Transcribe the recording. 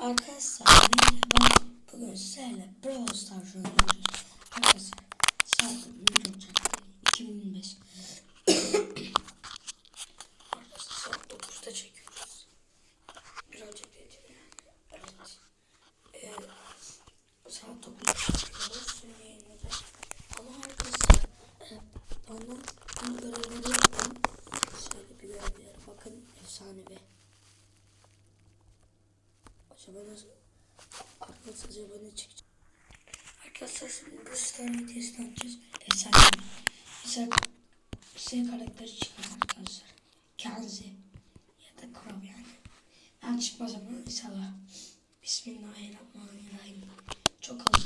Arkadaşlar merhaba. Bugün sizlerle Brawl Stars oynuyoruz. Arkadaşlar saat 1 Ocak 2025. Arkadaşlar saat 9'da çekiyoruz. Birazcık dedim. Evet. Ee, saat 9'da çekiyoruz. Ama arkadaşlar bana bu görevleri. Şöyle bir görevlere bakın. Efsanevi. Acaba nasıl? Arkadaşlar acaba ne çıkacak? Arkadaşlar şimdi bu sistemi test edeceğiz. Efsane. Mesela şey karakteri çıkar arkadaşlar. Kenzi ya da Crow yani. Ben çıkmaz ama inşallah. Bismillahirrahmanirrahim. Çok az